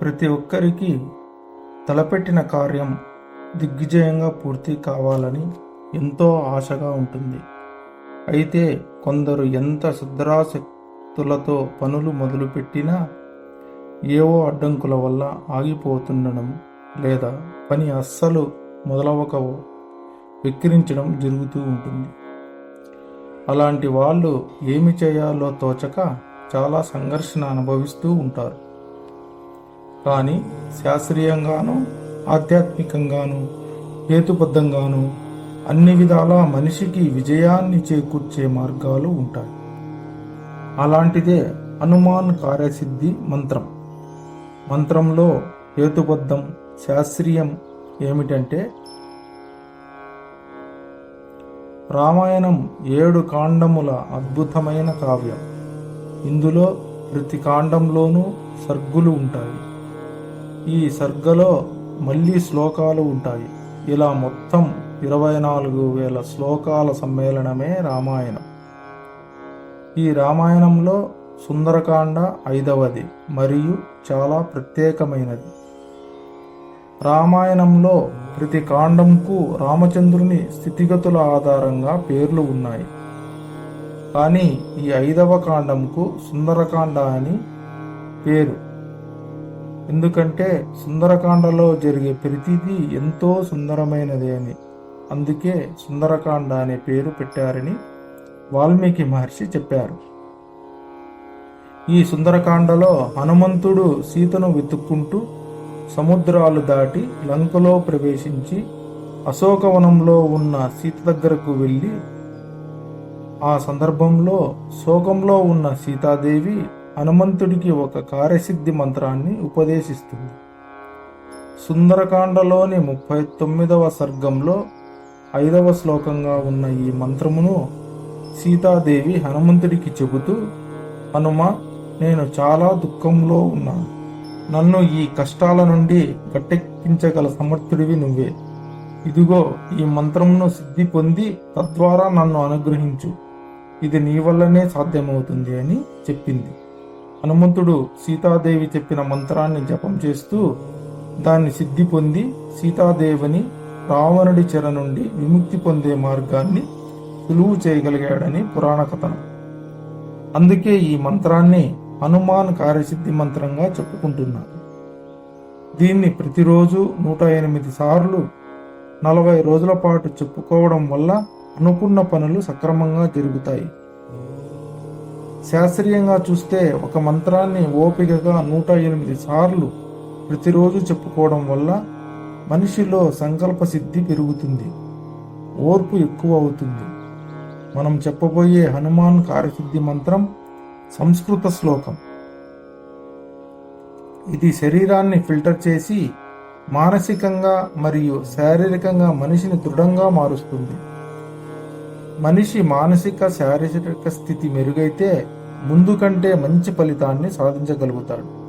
ప్రతి ఒక్కరికి తలపెట్టిన కార్యం దిగ్విజయంగా పూర్తి కావాలని ఎంతో ఆశగా ఉంటుంది. అయితే కొందరు ఎంత శుద్రాశక్తులతో పనులు మొదలుపెట్టినా ఏవో అడ్డంకుల వల్ల ఆగిపోతుండడం లేదా పని అస్సలు మొదలవక వెక్కిరించడం జరుగుతూ ఉంటుంది. అలాంటి వాళ్ళు ఏమి చేయాలో తోచక చాలా సంఘర్షణ అనుభవిస్తూ ఉంటారు. కానీ శాస్త్రీయంగాను ఆధ్యాత్మికంగాను హేతుబద్ధంగాను అన్ని విధాలా మనిషికి విజయాన్ని చేకూర్చే మార్గాలు ఉంటాయి. అలాంటిదే హనుమాన్ కార్యసిద్ధి మంత్రం. మంత్రంలో హేతుబద్ధం శాస్త్రీయం ఏమిటంటే రామాయణం ఏడు కాండముల అద్భుతమైన కావ్యం. ఇందులో ప్రతి కాండంలోనూ సర్గులు ఉంటాయి. ఈ సర్గలో మళ్ళీ శ్లోకాలు ఉంటాయి. ఇలా మొత్తం ఇరవై నాలుగు వేల శ్లోకాల సమ్మేళనమే రామాయణం. ఈ రామాయణంలో సుందరకాండ ఐదవది మరియు చాలా ప్రత్యేకమైనది. రామాయణంలో ప్రతి కాండంకు రామచంద్రుని స్థితిగతుల ఆధారంగా పేర్లు ఉన్నాయి. కానీ ఈ ఐదవ కాండంకు సుందరకాండ అని పేరు. ఎందుకంటే సుందరకాండలో జరిగే ప్రతిదీ ఎంతో సుందరమైనది అని. అందుకే సుందరకాండ అనే పేరు పెట్టారని వాల్మీకి మహర్షి చెప్పారు. ఈ సుందరకాండలో హనుమంతుడు సీతను వెతుక్కుంటూ సముద్రాలు దాటి లంకలో ప్రవేశించి అశోకవనంలో ఉన్న సీత దగ్గరకు వెళ్ళి ఆ సందర్భంలో శోకంలో ఉన్న సీతాదేవి హనుమంతుడికి ఒక కార్యసిద్ధి మంత్రాన్ని ఉపదేశిస్తుంది. సుందరకాండలోని ముప్పై తొమ్మిదవ సర్గంలో ఐదవ శ్లోకంగా ఉన్న ఈ మంత్రమును సీతాదేవి హనుమంతుడికి చెబుతూ హనుమ నేను చాలా దుఃఖంలో ఉన్నాను. నన్ను ఈ కష్టాల నుండి గట్టెక్కించగల సమర్థుడివి నువ్వే. ఇదిగో ఈ మంత్రమును సిద్ధి పొంది తద్వారా నన్ను అనుగ్రహించు. ఇది నీ వల్లనే సాధ్యమవుతుంది అని చెప్పింది. హనుమంతుడు సీతాదేవి చెప్పిన మంత్రాన్ని జపం చేస్తూ దాన్ని సిద్ధి పొంది సీతాదేవిని రావణుడి చెర నుండి విముక్తి పొందే మార్గాన్ని సులువు చేయగలిగాడని పురాణ కథనం. అందుకే ఈ మంత్రాన్ని హనుమాన్ కార్యసిద్ధి మంత్రంగా చెప్పుకుంటున్నారు దీన్ని ప్రతిరోజు నూట ఎనిమిది సార్లు నలభై రోజుల పాటు చెప్పుకోవడం వల్ల అనుకున్న పనులు సక్రమంగా జరుగుతాయి. శాస్త్రీయంగా చూస్తే ఒక మంత్రాన్ని ఓపికగా నూట ఎనిమిది సార్లు ప్రతిరోజు చెప్పుకోవడం వల్ల మనిషిలో సంకల్ప సిద్ధి పెరుగుతుంది ఓర్పు ఎక్కువ అవుతుంది. మనం చెప్పబోయే హనుమాన్ కార్యసిద్ధి మంత్రం సంస్కృత శ్లోకం. ఇది శరీరాన్ని ఫిల్టర్ చేసి మానసికంగా మరియు శారీరకంగా మనిషిని దృఢంగా మారుస్తుంది. మనిషి మానసిక శారీరక స్థితి మెరుగైతే ముందు కంటే మంచి ఫలితాన్ని సాధించగలుగుతాడు.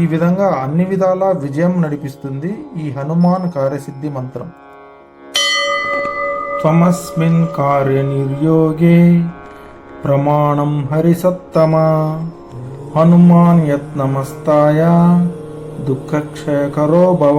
ఈ విధంగా అన్ని విధాలా విజయం నడిపిస్తుంది ఈ హనుమాన్ కార్యసిద్ధి మంత్రం. త్వమస్మిన్ కార్యనిర్యోగే ప్రమాణం హరిసత్తమా. హనుమాన్ యత్నమస్తాయ దుఃఖక్షయకరో భవ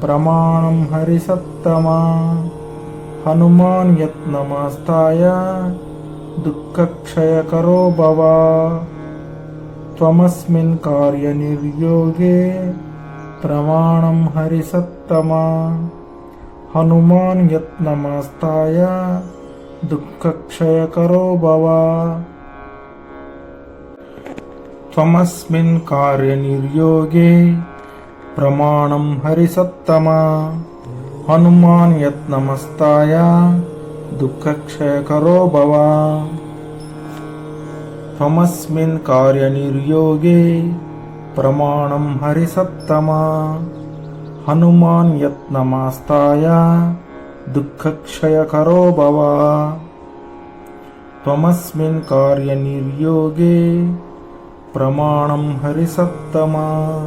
प्रमाणं हरिसत्तमा। हनुमान् यत्नमास्ताय दुःखक्षयकरो भव। त्वमस्मिन् कार्यनिर्योगे प्रमाणं हरिसत्तमा। हनुमान् यत्नमास्ताय दुःखक्षयकरो भव। त्वमस्मिन् कार्यनिर्योगे प्रमाणं हरिसत्तमा। हनुमान् यत्नमस्ताय दुःखक्षयकरो भव। त्वमस्मिन् कार्यनिर्योगे प्रमाणं हरिसत्तमा। हनुमान् यत्नमास्ताय दुःखक्षयकरो भव। त्वमस्मिन् कार्यनिर्योगे प्रमाणं हरिसत्तमा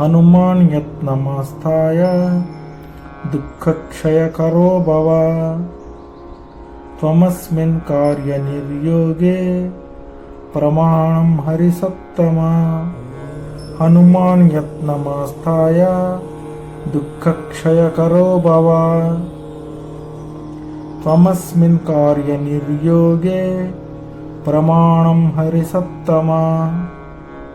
हनुमान् यत्नमास्ताय दुःखक्षयकरो भव। त्वमस्मिन् कार्यनिर्योगे प्रमाणं हरिसत्तमा। हनुमान् यत्नमास्ताय दुःखक्षयकरो भव। त्वमस्मिन् कार्यनिर्योगे प्रमाणं हरिसत्तमा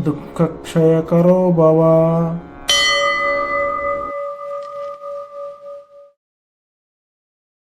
दुःखक्षयकरो भव।